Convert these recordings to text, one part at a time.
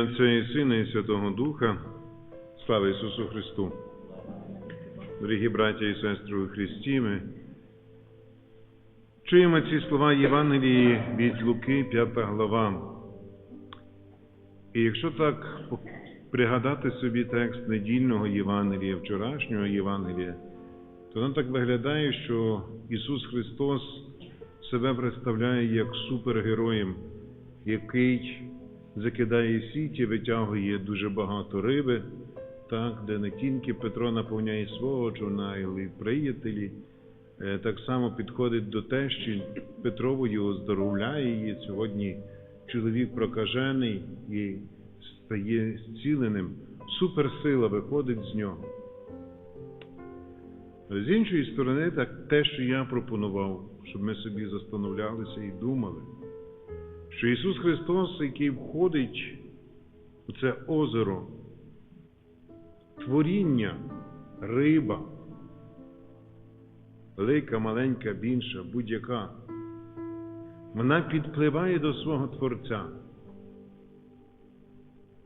Отця і Сина і Святого Духа, слава Ісусу Христу. Дорогі браття і сестри у Христі, ми чуємо ці слова Євангелії від Луки, 5 глава. І якщо так пригадати собі текст недільного Євангелія, вчорашнього Євангелія, то нам так виглядає, що Ісус Христос себе представляє як супергероєм, який закидає сіті, витягує дуже багато риби, так, де не тільки Петро наповняє свого човна, але й приятелі. Е, Так само підходить до тещі Петрової, оздоровляє її. Сьогодні чоловік прокажений і стає зціленим. Суперсила виходить з нього. З іншої сторони, так те, що я пропонував, щоб ми собі застановлялися і думали, що Ісус Христос, який входить у це озеро, творіння, риба, велика, маленька, більша, будь-яка, вона підпливає до свого Творця.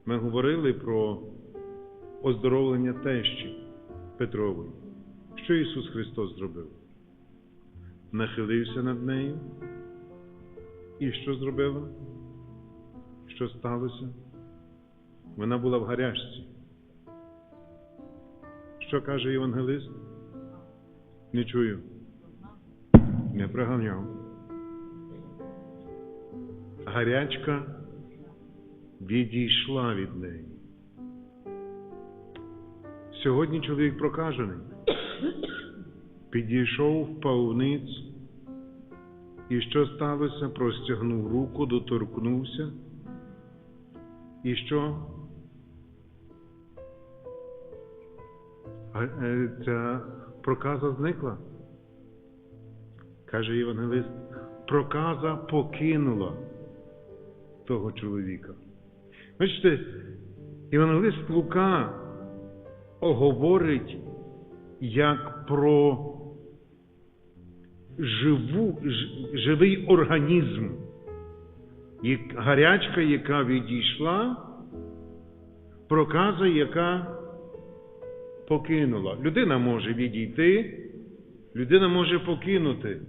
Ми говорили про оздоровлення тещі Петрової. Що Ісус Христос зробив? Нахилився над нею. І що зробила? Що сталося? Вона була в гарячці. Що каже євангелист? Не чую. Не проганяв. Гарячка відійшла від неї. Сьогодні чоловік прокажений. Підійшов в пауниць. І що сталося? Простягнув руку, доторкнувся. І що? Е, Ця проказа зникла. Каже Євангелист, проказа покинула того чоловіка. Бачите, Євангелист Лука говорить як про живу, живий організм, як гарячка, яка відійшла, проказа, яка покинула. Людина може відійти, людина може покинути.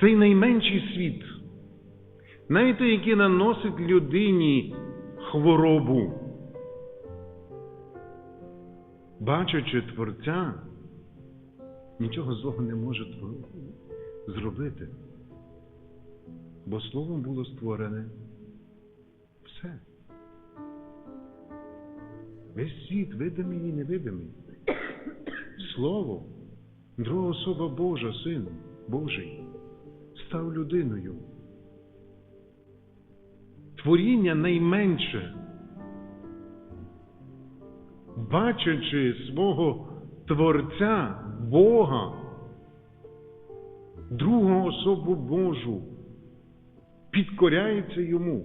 Цей найменший світ, навіть який наносить людині хворобу, бачачи Творця, нічого злого не може зробити. Бо Словом було створене все. Весь світ, видимий і невидимий. Слово, друга особа Божа, Син Божий, став людиною. Творіння найменше, бачачи свого Творця, Бога, другу особу Божу, підкоряється йому.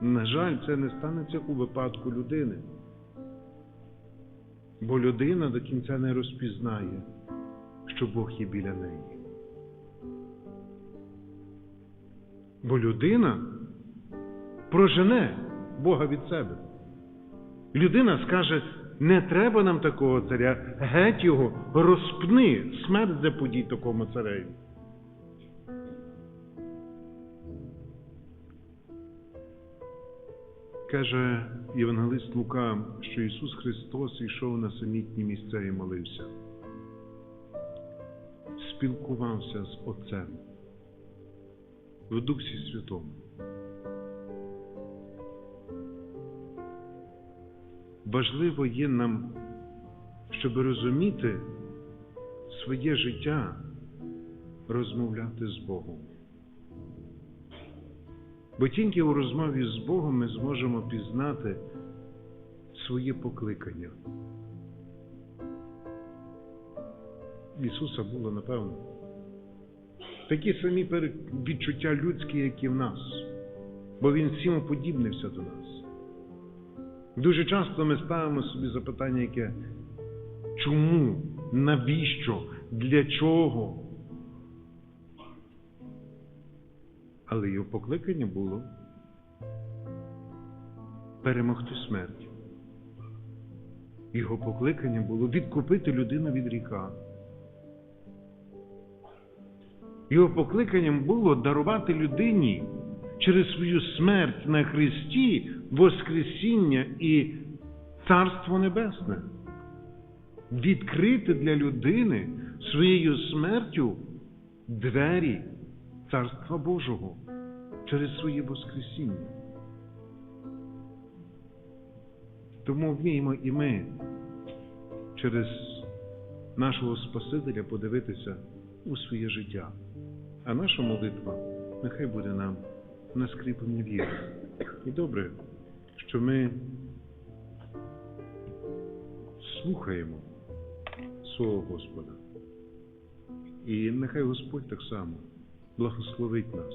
На жаль, це не станеться у випадку людини. Бо людина до кінця не розпізнає, що Бог є біля неї. Бо людина прожене Бога від себе. Людина скаже, не треба нам такого царя, геть його, розпни, смерть заподій такому цареві. Каже Євангелист Лука, що Ісус Христос йшов на самітні місця і молився, спілкувався з Отцем в Дусі Святому. Важливо є нам, щоб розуміти своє життя, розмовляти з Богом. Бо тільки у розмові з Богом ми зможемо пізнати своє покликання. Ісуса було, напевно, такі самі відчуття людські, як і в нас, бо Він всім уподібнився до нас. Дуже часто ми ставимо собі запитання, яке чому, навіщо, для чого? Але його покликання було перемогти смерть. Його покликання було відкупити людину від гріха. Його покликанням було дарувати людині через свою смерть на Христі Воскресіння і Царство Небесне. Відкрити для людини своєю смертю двері Царства Божого через своє Воскресіння. Тому вміємо і ми через нашого Спасителя подивитися у своє життя. А наша молитва нехай буде нам на скріплення віри. І добре, що ми слухаємо свого Господа. І нехай Господь так само благословить нас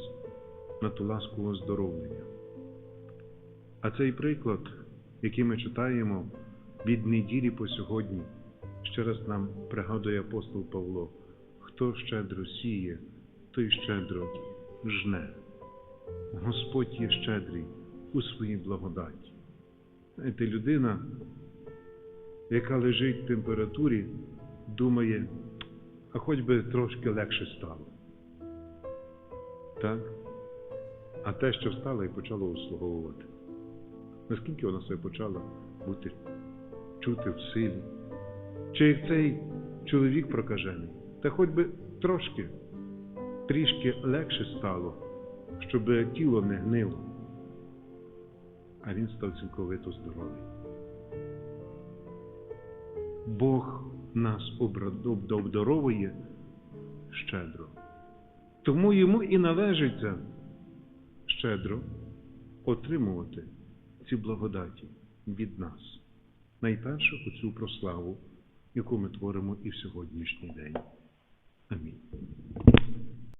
на ту ласку оздоровлення. А цей приклад, який ми читаємо від неділі по сьогодні, ще раз нам пригадує апостол Павло, хто щедро сіє, той щедро жне. Господь є щедрий у своїй благодаті. Знаєте, людина, яка лежить в температурі, думає, а хоч би трошки легше стало. Так? А те, що встало і почало услуговувати. Наскільки вона себе почала бути чути в силі? Чи як цей чоловік прокажений, та хоч би трошки, трішки легше стало, щоб тіло не гнило, а він став цілковито здоровий. Бог нас обдаровує щедро. Тому йому і належиться щедро отримувати ці благодаті від нас. Найперше оцю прославу, яку ми творимо і в сьогоднішній день. Амінь.